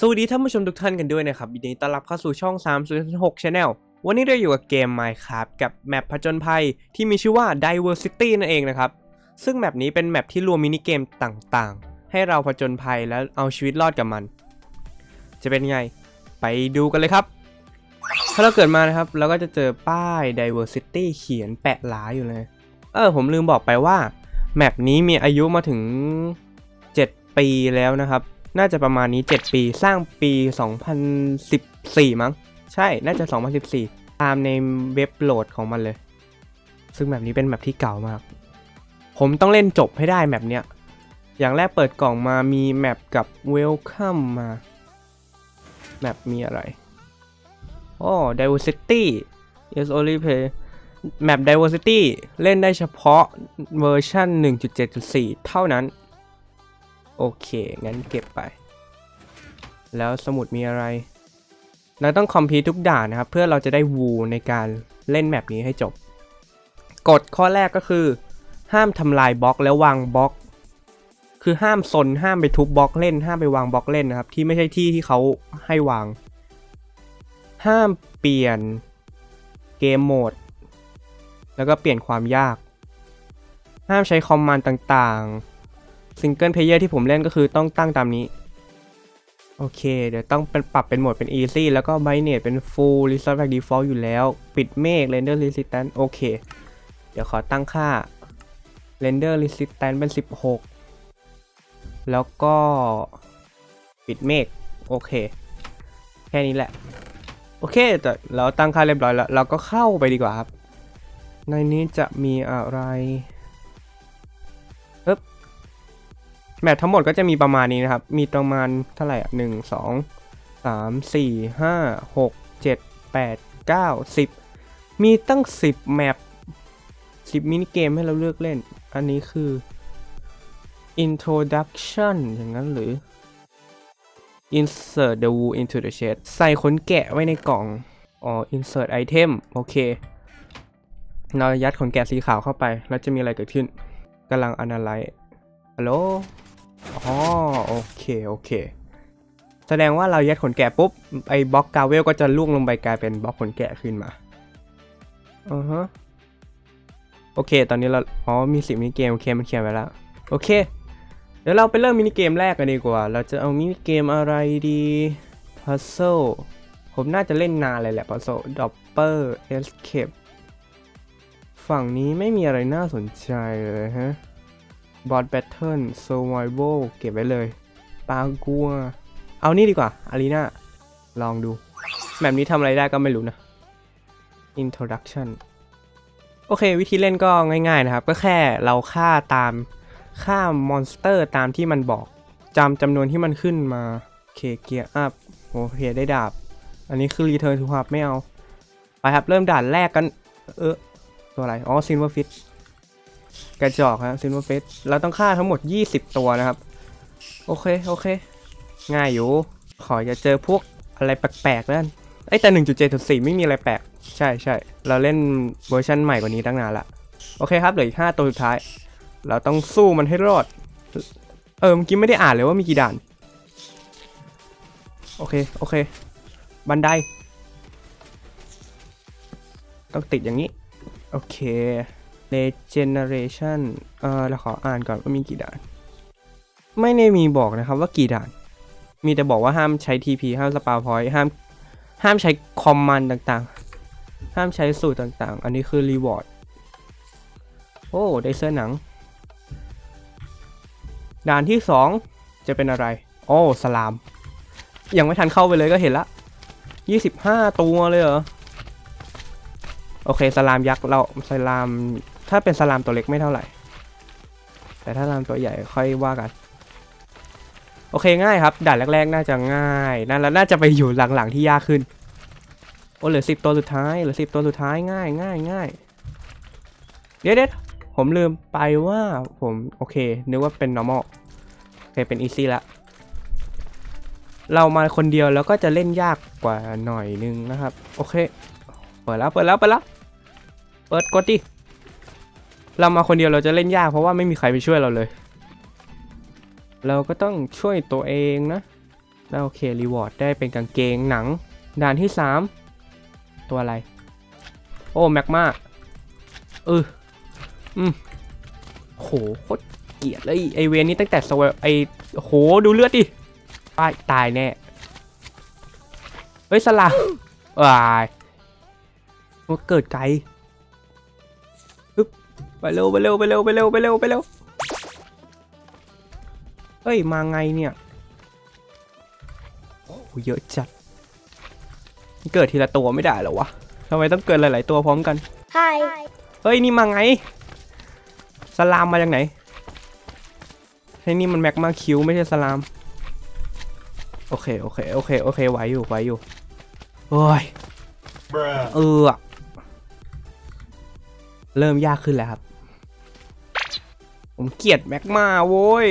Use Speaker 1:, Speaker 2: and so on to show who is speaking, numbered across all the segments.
Speaker 1: สวัสดีท่านผู้ชมทุกท่านกันด้วยนะครับยินดีต้อนรับเข้าสู่ช่อง 306 Channel วันนี้เราอยู่กับเกม Minecraft กับแมปผจญภัยที่มีชื่อว่า Diversity นั่นเองนะครับ ซึ่งแมปนี้เป็นแมปที่รวมมินิเกมต่างๆ ให้เราผจญภัยและเอาชีวิตรอดกับมัน จะเป็นไง ไปดูกันเลยครับ ถ้าเราเกิดมานะครับ เราก็จะเจอป้าย Diversity เขียนแปะหลาอยู่เลย เออผมลืมบอกไปว่าแมปนี้มีอายุมาถึง 7 ปีแล้วนะครับ น่าจะประมาณนี้ 7 ปีสร้างปี 2014 มั้ง ใช่น่าจะ 2014 ตามในเว็บโหลดของมันเลย ซึ่งแมปนี้เป็นแมปที่เก่ามาก ผมต้องเล่นจบให้ได้แมปเนี้ย อย่างแรกเปิดกล่องมามีแมปกับ Welcome มา แมปมีอะไรอ๋อ Diversity is only play แมป Diversity เล่นได้เฉพาะเวอร์ชัน1.7.4 เท่านั้น โอเค งั้นเก็บไป แล้วสมุดมีอะไร เราต้องคอมพิวทุกด่านนะครับ เพื่อเราจะได้วูในการเล่นแมปนี้ให้จบ กฎข้อแรกก็คือ ห้ามทำลายบล็อกแล้ววางบล็อก คือห้ามซนห้ามไปทุบบล็อกเล่น ห้ามไปวางบล็อกเล่นนะครับ ที่ไม่ใช่ที่ที่เขาให้วาง ห้ามเปลี่ยนเกมโหมด แล้วก็เปลี่ยนความยาก ห้ามใช้คอมมานด์ต่างๆ ซิงเกิลเพลเยอร์ที่ผมเล่นก็คือต้องตั้งตามนี้ โอเค เดี๋ยวต้องเป็นปรับเป็นโหมดเป็น easy แล้วก็ brightness เป็น full resolve by default อยู่แล้ว ปิดเมฆ render resistance โอเค เดี๋ยวขอตั้งค่า render resistance เป็น 16 แล้วก็ปิดเมฆ โอเค แค่นี้แหละ โอเค แต่เราตั้งค่าเรียบร้อยแล้ว เราก็เข้าไปดีกว่าครับ ในนี้จะมีอะไร แมททั้งหมดก็จะมีประมาณนี้นะครับ มีประมาณเท่าไหร่อะหนึ่งสองสามสี่ห้าหกเจ็ดแปดเก้าสิบมีตั้งสิบแมปสิบมินิเกมให้เราเลือกเล่น อันนี้คือ introduction อย่างนั้นหรือ insert the wool into the shade ใส่ขนแกะไว้ในกล่อง อ๋อ insert item โอเค เรายัดขนแกะสีขาวเข้าไป แล้วจะมีอะไรเกิดขึ้นกำลัง analyze ฮัลโหล อ๋อโอเคโอเค แสดงว่าเรายัดขนแกะปุ๊บไอ้บล็อกกาเวลก็จะล่วงลงไปกลายเป็นบล็อกขนแกะขึ้นมาอือฮะโอเค ตอนนี้เราอ๋อมีสิบมินิเกมโอเคมันเขียนไว้แล้วโอเค เดี๋ยวเราไปเริ่มมินิเกมแรกกันดีกว่า เราจะเอามินิเกมอะไรดี Puzzle ผมน่าจะเล่นนานเลยแหละ Puzzle Dopper Escape ฝั่งนี้ไม่มีอะไรน่าสนใจเลยฮะ Boss Battle Survival เก็บไว้เลยปากัว เอานี่ดีกว่า อารีนาลองดู แบบนี้ทำอะไรได้ก็ไม่รู้นะ Introduction โอเค วิธีเล่นก็ง่ายๆนะครับ ก็แค่เราฆ่าตามฆ่ามอนสเตอร์ตามที่มันบอกจำจำนวนที่มันขึ้นมาเคเกียร์อัพโอเคได้ดาบ อันนี้คือ Return to Hub ไม่เอา ไปครับ เริ่มด่านแรกกัน เออ ตัวอะไร อ๋อ Silver Fish กระจอกครับ Silver Fish เราต้องฆ่าทั้งหมด 20 ตัวนะครับ โอเค โอเค ง่ายอยู่ ขอจะเจอพวกอะไรแปลกๆนั่นไอแต่ 1.7.4 ไม่มีอะไรแปลก ใช่ใช่เราเล่นเวอร์ชันใหม่กว่านี้ตั้งนานละ โอเคครับ เหลืออีก 5 ตัวสุดท้าย เราต้องสู้มันให้รอด เออเมื่อกี้ไม่ได้อ่านเลยว่ามีกี่ด่าน โอเค โอเค บันได ต้องติดอย่างนี้ โอเค regeneration เออเราขออ่านก่อนว่ามีกี่ด่าน ไม่ได้มีบอกนะครับว่ากี่ด่าน มีแต่บอกว่าห้ามใช้ TP ห้ามสปาพอยต์ห้ามห้ามใช้คอมมานด์ต่างๆ ห้ามใช้สูตรต่างๆ อันนี้คือ reward โอ้ ได้เสื้อหนัง ด่านที่สองจะเป็นอะไร โอ้ สลาม ยังไม่ทันเข้าไปเลยก็เห็นละ 25 ตัวเลยเหรอ โอเค สลามยักษ์เรา สลาม ถ้าเป็นสลามตัวเล็กไม่เท่าไหร่ แต่ถ้าสลามตัวใหญ่ค่อยว่ากัน โอเคง่ายครับด่านแรกๆ น่าจะง่ายนั่นแล้วน่าจะไปอยู่หลังๆที่ยากขึ้นโอ้เหลือสิบตัวสุดท้ายเหลือสิบตัวสุดท้ายง่ายง่ายง่ายเดี๋ยวเดี๋ยวผมลืมไปว่าผมโอเคนึกว่าเป็น normal โอเคเป็น easy ละเรามาคนเดียวแล้วก็จะเล่นยากกว่าหน่อยนึงนะครับ โอเค เปิดแล้วเปิดแล้วเปิดแล้ว เปิดกดดิ เรามาคนเดียวเราจะเล่นยากเพราะว่าไม่มีใครไปช่วยเราเลย เราก็ต้องช่วยตัวเองนะแล้วโอเครีวอร์ดได้เป็นกางเกงหนัง ด่านที่สามตัวอะไร โอ้แม็กมาเอออืมโหโคตรเกลียดเลยไอเวนนี้ตั้งแต่สวไอโหดูเลือดดิตายตายแน่เฮ้ยสลามวายมันเกิดไกล ไปเร็วไปเร็วไปเร็วไปเร็วไปเร็วไปเร็วเฮ้ยมาไงเนี่ยโอ้โหเยอะจัดเกิดทีละตัวไม่ได้เหรอวะทำไมต้องเกิดหลาย ๆ ตัวพร้อมกัน
Speaker 2: Hi.
Speaker 1: เฮ้ยนี่มาไงสลามมาจากไหนไอ้นี่มันแม็กมาคิวไม่ใช่สลามโอเคโอเคโอเคโอเคไหวอยู่ไหวอยู่โอ้ย
Speaker 3: Bruh.
Speaker 1: เออ เริ่มยากขึ้นแล้วครับ ผมเกลียดแม็กมาโว้ย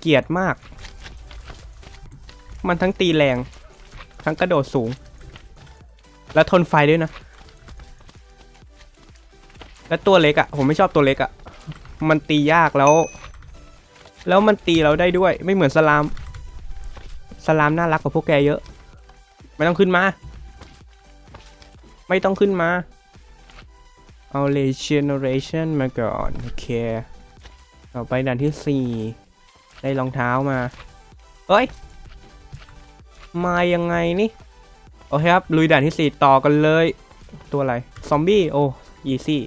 Speaker 1: เกลียดมาก มันทั้งตีแรง ทั้งกระโดดสูง และทนไฟด้วยนะ และตัวเล็กอะ่ะผมไม่ชอบตัวเล็กอะ่ะมันตียากแล้ว แล้วมันตีเราได้ด้วย ไม่เหมือนสลาม สลามน่ารักกว่าพวกแกเยอะ ไม่ต้องขึ้นมา ไม่ต้องขึ้นมา เอาเลเจเนเรชันมาก่อน โอเค ต่อไปด่านที่ 4 ได้รองเท้ามา เอ้ย มายังไงนี่ โอเคครับ ลุยด่านที่ 4 ต่อกันเลย ตัวอะไร ซอมบี้ โอ้ยีซี่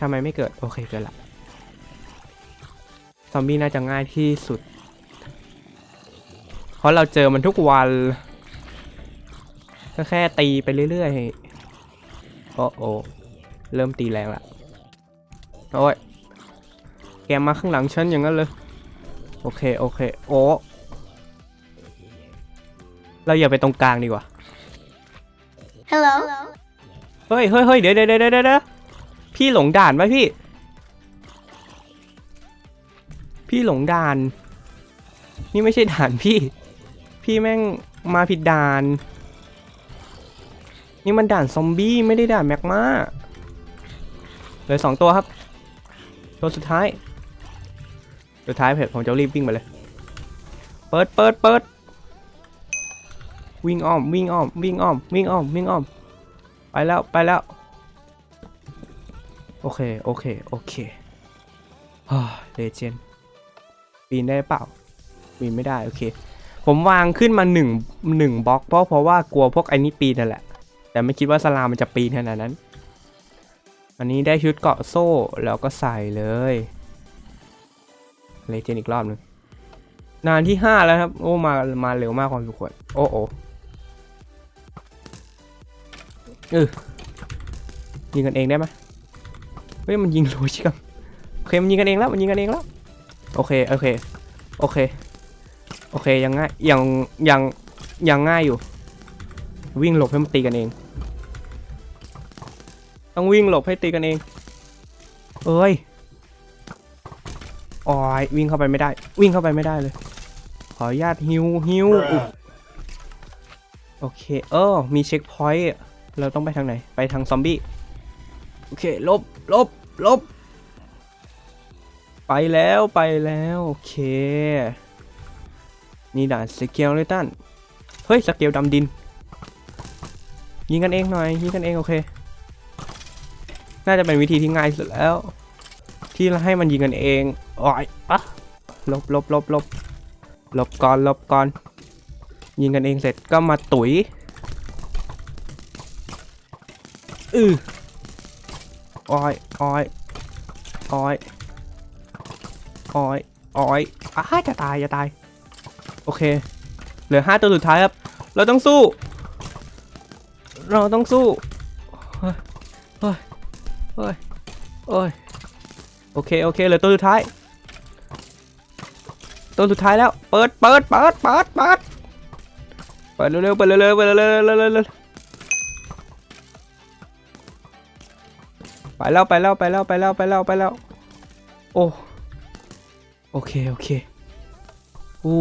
Speaker 1: ทำไมไม่เกิด โอเค เกิดละซอมบี้น่าจะง่ายที่สุด เพราะเราเจอมันทุกวัน ก็แค่ตีไปเรื่อยๆ โอ้โอเริ่มตีแรงละโอ้ย แกมาข้างหลังฉันอย่างนั้นเลย โอเค โอเค โอ้ เราอย่าไปตรงกลางดีกว่า
Speaker 2: Hello.
Speaker 1: เฮ้ยเฮ้ยเฮ้ยเดี๋ยวเดี๋ยวเดี๋ยวเดี๋ยวพี่หลงด่านไหมพี่ พี่หลงด่าน นี่ไม่ใช่ด่านพี่ พี่แม่งมาผิดด่าน นี่มันด่านซอมบี้ไม่ได้ด่านแม็กมาเหลือสองตัวครับ ตัวสุดท้าย สุดท้ายเพจผมจะรีบวิ่งไปเลย เปิดเปิดเปิดวิ่งอ้อมวิ่งอ้อมวิ่งอ้อมวิ่งอ้อมวิ่งอ้อม ไปแล้วไปแล้ว โอเค โอเค โอเคเลเจนปีนได้เปล่าปีนไม่ได้ โอเค ผมวางขึ้นมาหนึ่งหนึ่งบล็อกเพราะเพราะว่ากลัวพวกไอ้นี่ปีนนั่นแหละ แต่ไม่คิดว่าสลามมันจะปีนขนาดนั้น อันนี้ได้ชุดเกาะโซ่แล้วก็ใส่เลยเลเจนอีกรอบหนึ่งนานที่ห้าแล้วครับ โอ้ มามาเร็วมากความสุขวดโอ้โอเออยิงกันเองได้ไหมเฮ้ยมันยิงโลชิกัมโอเคมันยิงกันเองแล้วมันยิงกันเองแล้วโอเคโอเคโอเคโอเคยังง่ายยังยังยังง่ายอยู่ วิ่งหลบให้มันตีกันเอง ต้องวิ่งหลบให้ตีกันเอง เอ้ยอ๋อยวิ่งเข้าไปไม่ได้ วิ่งเข้าไปไม่ได้เลย ขออนุญาตฮิวฮิวอุ๊ย
Speaker 3: Bruh.
Speaker 1: โอเคเออมีเช็คพอยต์เราต้องไปทางไหน ไปทางซอมบี้ โอเค ลบลบลบ ไปแล้วไปแล้ว โอเค นี่ด่านสเกลเลยตันเฮ้ย สเกลดำดิน ยิงกันเองหน่อย ยิงกันเอง โอเค น่าจะเป็นวิธีที่ง่ายสุดแล้ว ที่ให้มันยิงกันเองอ๋อยอะลบลบลบลบลบก่อนลบก่อน ยิงกันเองเสร็จก็มาตุ๋ยอืออ้อยอ้อยอ้อยอ้อยอ้อยอ้าจะตายจะตาย โอเค เหลือห้าตัวสุดท้ายครับ เราต้องสู้ เราต้องสู้ เฮ้ยเฮ้ย โอเค โอเคเหลือตัวสุดท้าย ตัวสุดท้ายแล้ว เปิด เปิด เปิด เปิด เปิด เปิดเร็วๆเปิดเร็วๆเปิดเร็วๆเร็วๆเร็วไปแล้วไปแล้วไปแล้วไปแล้วไปแล้วไปแล้ว โอ้ โอเค โอเค อู้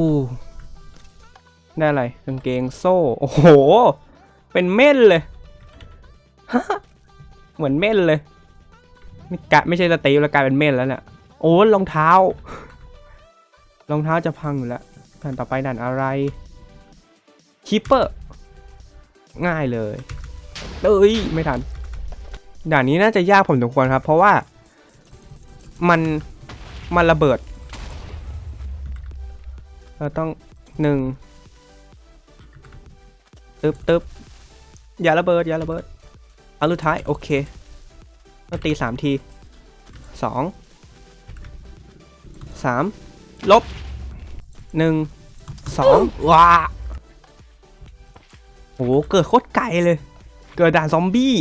Speaker 1: ได้อะไรกางเกงโซ่ โอ้โห เป็นเม่นเลย เหมือนเม่นเลย ไม่กะไม่ใช่สตีฟแล้วกลายเป็นเม่นแล้วเนี่ยโอ้รองเท้ารองเท้าจะพังอยู่แล้วด่านต่อไปด่านอะไรคิปเปอร์ง่ายเลยเอ้ยไม่ทันด่านนี้น่าจะยากผมสมควรครับ เพราะว่ามันมันระเบิด เราต้องหนึ่งตึบตึบอย่าระเบิดอย่าระเบิดอันสุดท้ายโอเค ต้องตีสามทีสองสามลบหนึ่งสองว้าโหเกิดโคตรไกลเลย เกิดด่านซอมบี้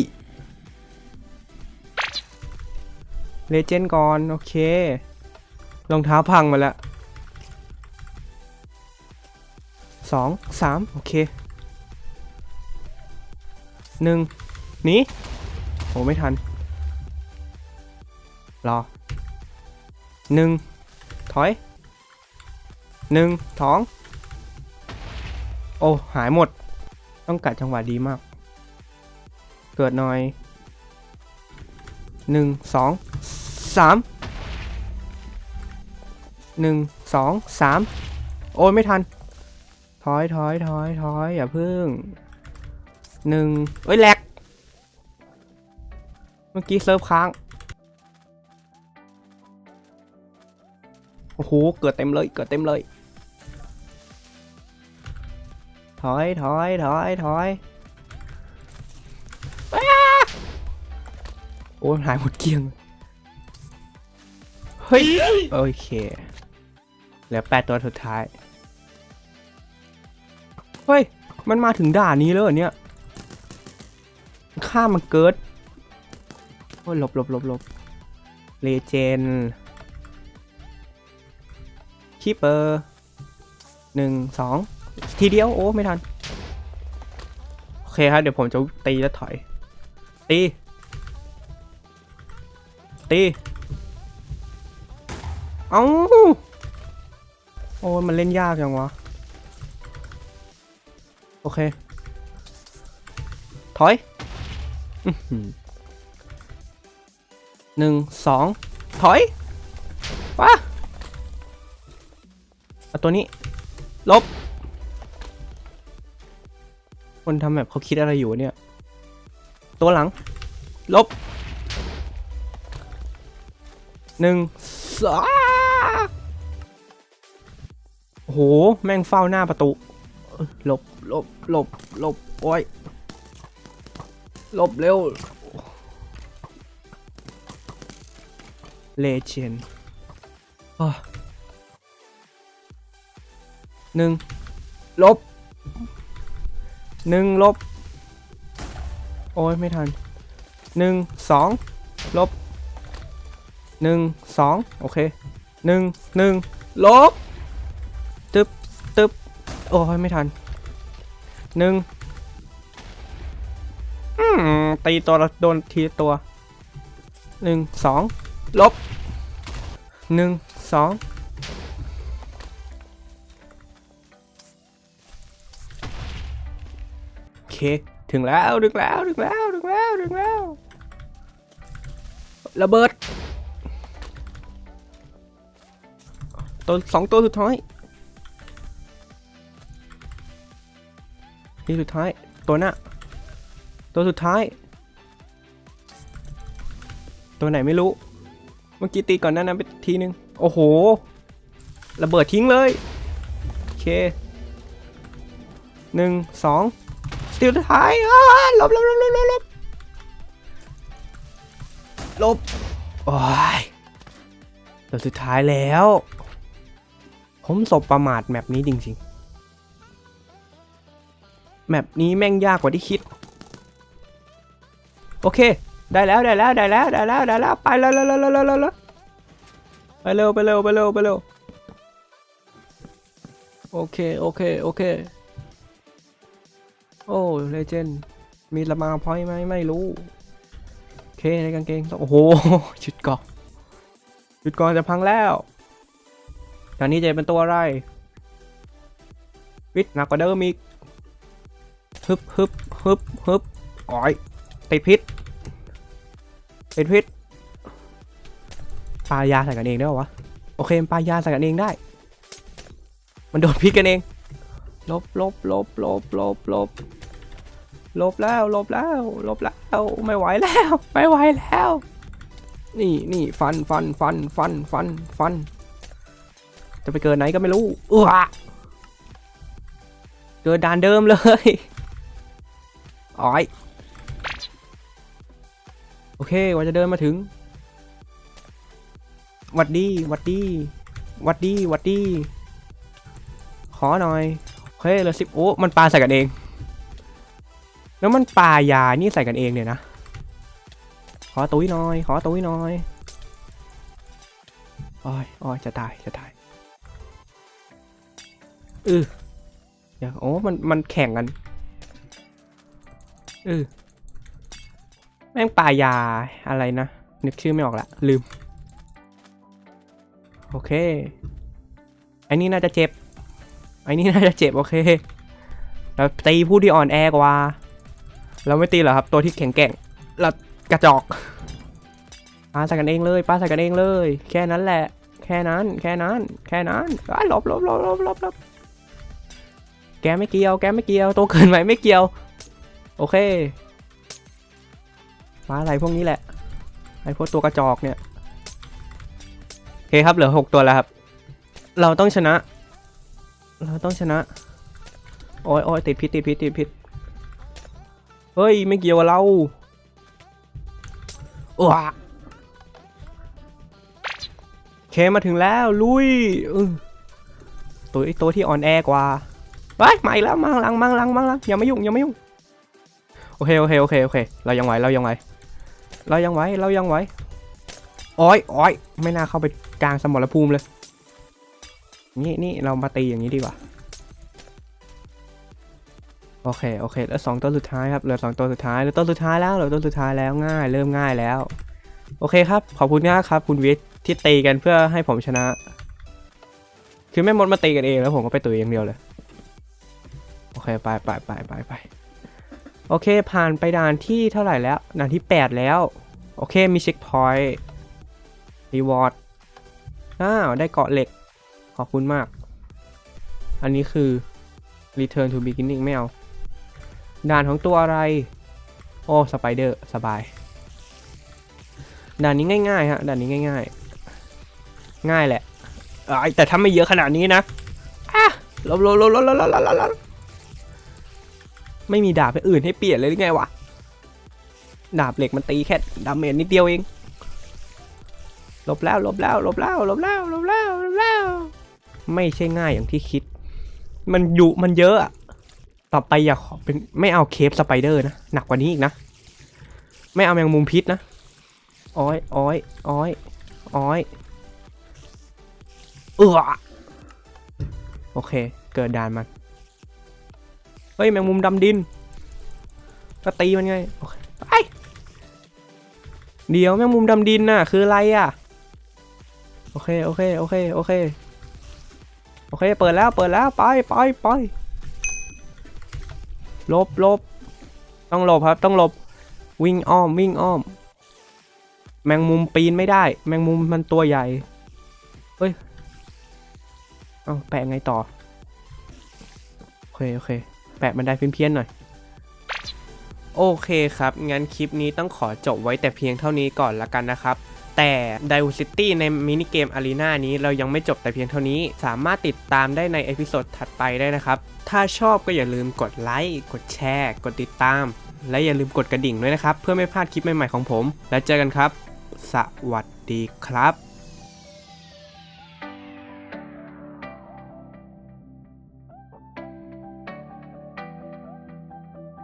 Speaker 1: เลเจนด์ก่อน โอเครองเท้าพังมาแล้วสองสามโอเคหนึ่งหนีโอ้ไม่ทัน รอหนึ่งถอยหนึ่งสองโอ้หายหมด ต้องกัดจังหวะดีมาก เกิดหน่อยหนึ่งสองสามหนึ่งสองสามโอ้ไม่ทัน ถอยถอยถอยถอยอย่าพึ่งหนึ่งเอ้ยแหลก เมื่อกี้เซิร์ฟค้าง โอ้โห เกิดเต็มเลย เกิดเต็มเลย ถอย ถอย ถอย ถอยโอ้ยหายหมดเกลี้ยง เฮ้ย โอเค เหลือแปดตัวสุดท้าย เฮ้ย มันมาถึงด่านนี้แล้วเนี่ย ข้ามมันเกิด โอ้ยหลบหลบหลบหลบเลเจน คีเปอร์หนึ่งสองทีเดียวโอ้ไม่ทัน โอเคครับเดี๋ยวผมจะตีแล้วถอย ตี ตี เอ้าโอ้ยมันเล่นยากจังวะ โอเค ถอยหนึ่งสองถอยว้า เอาตัวนี้ ลบ คนทำแบบเขาคิดอะไรอยู่เนี่ย ตัวหลัง ลบหนึ่งสองโอ้โหแม่งเฝ้าหน้าประตู หลบ หลบ หลบ หลบ โอ้ย หลบเร็ว เลเจน หนึ่งลบหนึ่งลบ โอ้ยไม่ทันหนึ่งสองลบหนึ่งสองโอเคหนึ่งหนึ่งลบตึบตึบโอ้ยไม่ทันหนึ่งตีตัวโดนทีตัวหนึ่งสองลบหนึ่งสอง เคถึงแล้วถึงแล้วถึงแล้วถึงแล้วถึงแล้วระเบิดตัวสองตัวสุดท้ายที่สุดท้ายตัวหน้าตัวสุดท้าย ตัวไหนไม่รู้ เมื่อกี้ตีก่อนหน้านั้นไปทีนึง โอ้โห ระเบิดทิ้งเลย โอเคหนึ่งสอง ตีสุดท้ายอ้าหลบหลบหลบหลบหลบหลบลบโอ้ยตัวสุดท้ายแล้ว ผมสบประมาทแมปนี้จริงๆ แมปนี้แม่งยากกว่าที่คิด โอเค ได้แล้วได้แล้วได้แล้วได้แล้วได้แล้วไปแล้วแล้วแล้วแล้วแล้วไปเร็วไปเร็วไปเร็วไปเร็วโอเคโอเคโอเค โอ้เลเจนมีละมาพอยไหมไม่รู้โอเคในกางเกงโอ้โหชุดเกาะชุดเกาะจะพังแล้วตอนนี้จะเป็นตัวอะไรวิทหนักกว่าเดิมอีกฮึบฮึบฮึบฮึบอ๋อยติดพิษเป็นพิษปลายาใส่กันเองได้ปะวะโอเคปลายาใส่กันเองได้ มันโดนพิษกันเองลบลบลบลบลบลบ ลบแล้วลบแล้วลบแล้วไม่ไหวแล้วไม่ไหวแล้ว นี่นี่ฟันฟันฟันฟันฟันฟัน จะไปเกิดไหนก็ไม่รู้อ้วเกิดด่านเดิมเลยอ้อยโอเคกว่าจะเดินมาถึงหวัดดีหวัดดีหวัดดีหวัดดีขอหน่อยโอเคเหลือสิบโอ้มันปลาใส่กันเอง แล้วมันปายานี่ใส่กันเองเนี่ยนะ ขอตุ้ยหน่อย ขอตุ้ยหน่อยอ้อยอ้อยจะตาย จะตายเอือเดี๋ยวโอ้ มัน มันแข่งกันเออแม่งปลายาอะไรนะ นึกชื่อไม่ออกละ ลืม โอเคไอ้นี่น่าจะเจ็บไอ้นี่น่าจะเจ็บ โอเค เราตีผู้ที่อ่อนแอกว่า เราไม่ตีหรอครับ ตัวที่แข็งแกร่งเรากระจอกปาใส่กันเองเลยปาใส่กันเองเลย แค่นั้นแหละ แค่นั้น แค่นั้น แค่นั้นอ้หลบหลบหลบหลบหลบหลบแกไม่เกี่ยว แกไม่เกี่ยวตัวเกินไปไม่เกี่ยว โอเคปาอะไรพวกนี้แหละ ไอพวกตัวกระจอกเนี่ยโอเคครับ เหลือหกตัวแล้วครับ เราต้องชนะ เราต้องชนะ โอ้ยโอ้ยติดพิษติดพิษติดพิษ ฮ้ย ไม่เกี่ยวกับเราว้าเคมาถึงแล้ว ลุยอื้อตัวไอ้ตัวที่อ่อนแอกว่าไปมาอีกแล้วมาข้างหลังมาข้างหลังมาข้างหลังอย่ามายุ่งอย่ามายุ่งโอเคโอเคโอเคโอเค เรายังไหวเรายังไหวเรายังไหวเรายังไหวโอ้ยโอ้ยไม่น่าเข้าไปกลางสมรภูมิเลย นี่นี่เรามาตีอย่างนี้ดีกว่า โอเคโอเคแล้วสองตัวสุดท้ายครับเหลือสองตัวสุดท้ายเหลือตัวสุดท้ายแล้วเหลือตัวสุดท้ายแล้วง่าย เริ่มง่ายแล้ว โอเคครับ ขอบคุณมากครับ คุณวิทย์ที่ตีกันเพื่อให้ผมชนะ คือแม่มดมาตีกันเองแล้วผมก็ไปตุยอย่างเดียวเลย โอเคไปไปไปไปไปโอเค ผ่านไปด่านที่เท่าไหร่แล้วด่านที่ 8 แล้ว โอเคมีเช็คพอยต์รีวอร์ดอ้าวได้เกาะเหล็ก ขอบคุณมาก อันนี้คือ return to beginning ไม่เอา ด่านของตัวอะไร โอ้สไปเดอร์สบาย ด่านนี้ง่ายๆฮะด่านนี้ง่าย ๆ ง่ายแหละไอแต่ถ้าไม่เยอะขนาดนี้นะอะลบลบลบลบลบลบลไม่มีดาบอื่นให้เปลี่ยนเลยหรือไงวะดาบเหล็กมันตีแค่ดาเมจนิดเดียวเองลบแล้วลบแล้วลบแล้วลบแล้วลบแล้วลบแล้ว ไม่ใช่ง่ายอย่างที่คิด มันอยู่มันเยอะ ต่อไปอย่าขอเป็นไม่เอาเคฟสไปเดอร์นะ หนักกว่านี้อีกนะ ไม่เอาแมงมุมพิษนะ อ้อยอ้อยอ้อยอ้อยเออโอเค เกิดด่านมัน เฮ้ย แมงมุมดำดิน ก็ตีมันไง โอเค ไป เดี๋ยวแมงมุมดำดินน่ะ คืออะไรอะ โอเค โอเค โอเค โอเค โอเค เปิดแล้ว เปิดแล้ว ไปไปไป ลบลบต้องหลบครับ ต้องหลบ วิ่งอ้อม วิ่งอ้อม แมงมุมปีนไม่ได้ แมงมุมมันตัวใหญ่ เฮ้ย เอาแปะไงต่อ โอเค โอเค แปะมันได้เพี้ยนๆหน่อย โอเคครับ งั้นคลิปนี้ต้องขอจบไว้แต่เพียงเท่านี้ก่อนละกันนะครับ แต่ Diversity ในมินิเกม Arena นี้เรายังไม่จบแต่เพียงเท่านี้ สามารถติดตามได้ในเอพิโซดถัดไปได้นะครับ ถ้าชอบก็อย่าลืมกดไลค์ กดแชร์ กดติดตาม และอย่าลืมกดกระดิ่งด้วยนะครับ เพื่อไม่พลาดคลิปใหม่ๆของผม แล้วเจอกันครับ สวัสดีครับ